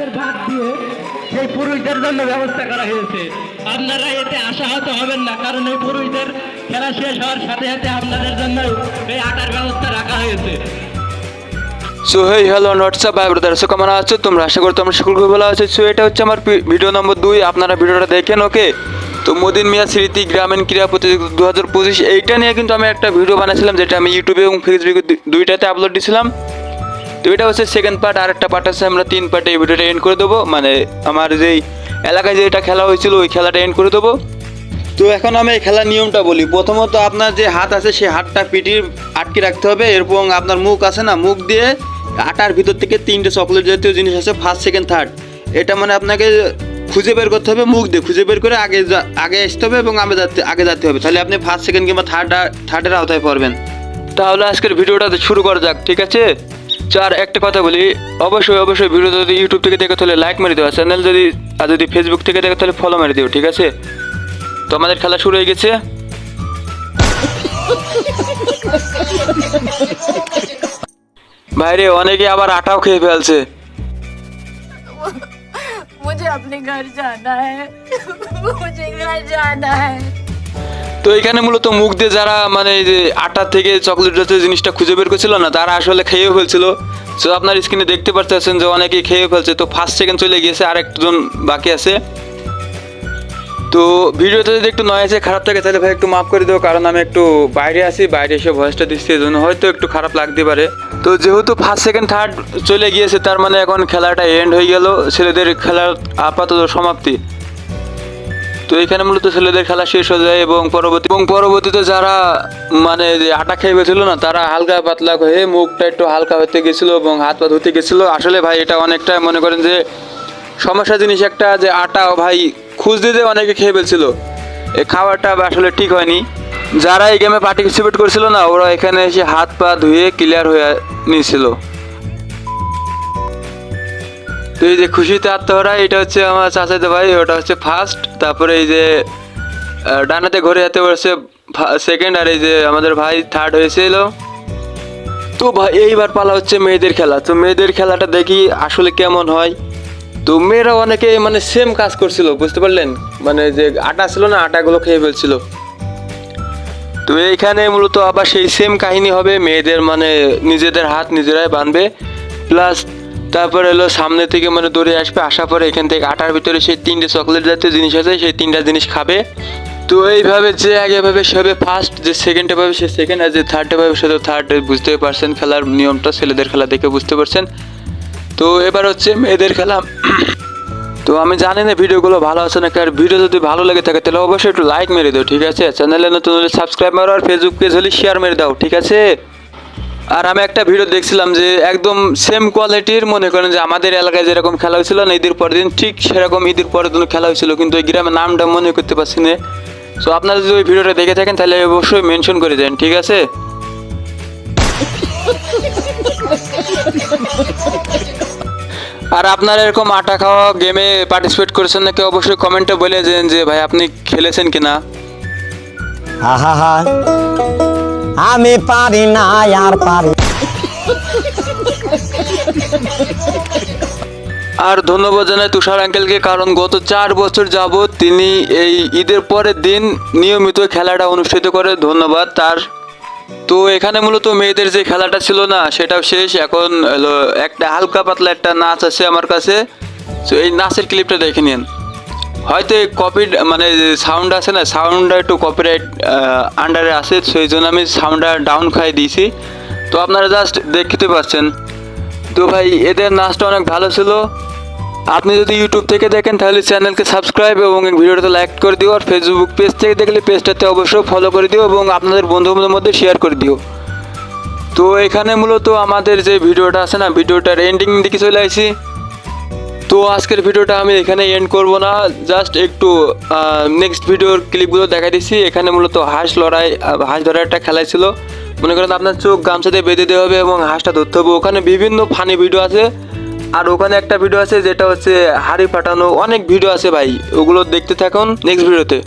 মহিলাদের ভাগ দিয়ে সেই পুরুষদের জন্য ব্যবস্থা করা হয়েছে। আপনারা এতে আশাহত হবেন না কারণ এই পুরুষদের খেলা শেষ হওয়ার সাথে সাথে আপনাদের জন্য এই আটার ব্যবস্থা রাখা হয়েছে। সো হেই হ্যালো হোয়াটসঅ্যাপ ভাই ব্রাদার সো কেমন আছো? তোমরা আশা করি তোমরা সকলকে ভালো আছো। সো এটা হচ্ছে আমার ভিডিও নম্বর দুই আপনারা ভিডিওটা দেখেন ওকে তো মদিন মিয়া স্মৃতি গ্রামীণ ক্রীড়া প্রতিযোগিতা দু হাজার পঁচিশ এইটা নিয়ে কিন্তু আমি একটা ভিডিও বানিয়েছিলাম যেটা আমি ইউটিউবে এবং ফেসবুকে দুইটাতে আপলোড দিয়েছিলাম তো এটা হচ্ছে সেকেন্ড পার্ট আর একটা পার্ট আছে, আমরা তিন পার্টে এই ভিডিওটা এন্ড করে দেবো। মানে আমার যেই এলাকায় যেটা খেলা হয়েছিল, ওই খেলাটা এন্ড করে দেবো। তো এখন আমি এই খেলার নিয়মটা বলি। প্রথমত আপনার যে হাত আছে সেই হাতটা পিঠির আটকে রাখতে হবে। এবং আপনার মুখ আছে না, মুখ দিয়ে আটার ভিতর থেকে তিনটে চকলেট জাতীয় জিনিস আছে ফার্স্ট সেকেন্ড থার্ড এটা মানে আপনাকে খুঁজে বের করতে হবে মুখ দিয়ে। খুঁজে বের করে আগে আগে আসতে হবে এবং আমি যাতে, আগে যেতে হবে। তাহলে আপনি ফার্স্ট সেকেন্ড কিংবা থার্ড থার্ডের আওতায় পড়বেন। তাহলে আজকের ভিডিওটা শুরু করা যাক, ঠিক আছে? তো আর একটা কথা বলি অবশ্যই অবশ্যই ভিডিও যদি ইউটিউব থেকে দেখে তাহলে লাইক মেরে দেওয়া চ্যানেল যদি আর যদি ফেসবুক থেকে দেখে তাহলে ফলো মেরে দিও ঠিক আছে তো আমাদের খেলা শুরু হয়ে গেছে বাইরে অনেকে আবার আটাও খেয়ে ফেলছে मुझे अपने घर जाना है मुझे घर जाना है তো এখানে মূলত মুখ দিয়ে যারা মানে আটা থেকে চকলেট জাতীয় জিনিসটা খুঁজে বের করছিল না, তারা আসলে খেয়েও ফেলছিল। তো আপনার স্ক্রিনে দেখতে পারতেছেন যে অনেকেই খেয়ে ফেলছে। তো ফার্স্ট সেকেন্ড চলে গিয়েছে আর একজন বাকি আছে। তো ভিডিওতে যদি একটু নয় আছে খারাপ থাকে, তাহলে ভাই একটু মাফ করে দেবো কারণ আমি একটু বাইরে আছি, বাইরে এসে ভয়েসটা দিচ্ছি এই জন্য হয়তো একটু খারাপ লাগতে পারে। তো যেহেতু ফার্স্ট সেকেন্ড থার্ড চলে গিয়েছে, তার মানে এখন খেলাটা এন্ড হয়ে গেল। ছেলেদের খেলার আপাতত সমাপ্তি। তো এখানে মূলত ছেলেদের খেলা শেষ হয়ে যায় এবং পরবর্তী এবং পরবর্তীতে যারা মানে আটা খেয়ে গেছিল না, তারা হালকা পাতলা হয়ে মুখটা একটু হালকা হতে গেছিল এবং হাত পা ধুতে গেছিল। আসলে ভাই, এটা অনেকটা মনে করেন যে সমস্যা জিনিস একটা যে আটা ভাই খুঁজ দিতে অনেকে খেয়ে ফেলছিল। এই খাবারটা আসলে ঠিক হয়নি। যারা এই গেমে পার্টিসিপেট করছিল না, ওরা এখানে এসে হাত পা ধুয়ে ক্লিয়ার হয়ে নিয়েছিল। তো এই যে খুশিতে আত্মহরা, এটা হচ্ছে আমার চাচাতো ভাই, ওটা হচ্ছে ফার্স্ট তারপরে এই যে ডানাতে ঘুরে যেতে পারছে সেকেন্ড আর এই যে আমাদের ভাই থার্ড হয়েছিল। তো ভাই, এইবার পালা হচ্ছে মেয়েদের খেলা। তো মেয়েদের খেলাটা দেখি আসলে কেমন হয়। তো মেয়েরা অনেকে মানে সেম কাজ করছিল, বুঝতে পারলেন? মানে যে আটা ছিল না, আটাগুলো খেয়ে ফেলছিল। তো এইখানে মূলত আবার সেই সেম কাহিনী হবে, মেয়েদের মানে নিজেদের হাত নিজেরাই বাঁধবে। প্লাস তারপরে হলো সামনে থেকে মানে দৌড়ে আসবে, আসার পরে এখান থেকে আটার ভিতরে সেই তিনটে চকলেট জাতীয় জিনিস আছে, সেই তিনটা জিনিস খাবে। তো এইভাবে যে আগে ভাবে সে হবে ফার্স্ট যে সেকেন্ডে পাবে সে সেকেন্ড আর যে থার্ডে পাবে সে তো থার্ড বুঝতে পারছেন খেলার নিয়মটা, ছেলেদের খেলা দেখে বুঝতে পারছেন। তো এবার হচ্ছে মেয়েদের খেলা। তো আমি জানি না ভিডিওগুলো ভালো আছে নাকি, আর ভিডিও যদি ভালো লেগে থাকে, তাহলে অবশ্যই একটু লাইক মেরে দাও, ঠিক আছে? চ্যানেলে নতুন হলে সাবস্ক্রাইব মারো, আর ফেসবুক পেজ হলে শেয়ার মেরে দাও, ঠিক আছে? আর আমি একটা ভিডিও দেখছিলাম যে একদম সেম কোয়ালিটির মনে করেন যে আমাদের এলাকায় যেরকম খেলা হয়েছিল না, ঈদের পরের দিন ঠিক সেরকম ঈদের পরের দিন খেলা হয়েছিল, কিন্তু ওই গ্রামের নামটা মনে করতে পারছি না। সো আপনারা যদি ওই ভিডিওটা দেখে থাকেন, তাহলে অবশ্যই মেনশন করে দেন, ঠিক আছে? আর আপনারা এরকম আটা খাওয়া গেমে পার্টিসিপেট করেছেন নাকি, অবশ্যই কমেন্টে বলে দেন যে, ভাই, আপনি খেলেছেন কিনা? আহা আমি পারি না, আর পারি আর ধন্যবাদ জানাই তুষার আঙ্কেলকে কারণ গত চার বছর যাবৎ তিনি এই ঈদের পরের দিন নিয়মিত খেলাটা অনুষ্ঠিত করে, ধন্যবাদ। তার তো এখানে মূলত মেয়েদের যে খেলাটা ছিল না, সেটাও শেষ। এখন একটা হালকা পাতলা একটা নাচ আছে আমার কাছে। তো এই নাচের ক্লিপটা দেখে নিন। হয়তো কপি মানে সাউন্ড আছে না সাউন্ডটা একটু কপিরাইট আন্ডারে আছে সেই জন্য আমি সাউন্ডটা ডাউন খাই দিয়েছি। তো আপনারা জাস্ট দেখতে পাচ্ছেন। তো ভাই, এদের নাচটা অনেক ভালো ছিল। আপনি যদি ইউটিউব থেকে দেখেন, তাহলে চ্যানেলকে সাবস্ক্রাইব এবং ভিডিওটাতে লাইক করে দিও, আর ফেসবুক পেজ থেকে দেখলে পেজটাতে অবশ্যই ফলো করে দিও এবং আপনাদের বন্ধুদের মধ্যে শেয়ার করে দিও। তো এখানে মূলত আমাদের যে ভিডিওটা আছে না, ভিডিওটার এন্ডিং দিকে চলে আসি তো আজকের ভিডিওটা আমি এখানে এন্ড করব না। জাস্ট একটু নেক্সট ভিডিওর ক্লিপগুলো দেখা দিচ্ছি। এখানে মূলত হাঁস লড়াই হাঁস ধরার একটা খেলা ছিল। মনে করেন আপনার চোখ গামছা দিয়ে বেঁধে দেওয়া হবে এবং হাঁসটা ধরতে হবে। ওখানে বিভিন্ন ফানি ভিডিও আছে। আর ওখানে একটা ভিডিও আছে, যেটা হচ্ছে হাড়ি ফাটানো। অনেক ভিডিও আছে ভাই, ওগুলো দেখতে থাকুন নেক্সট ভিডিওতে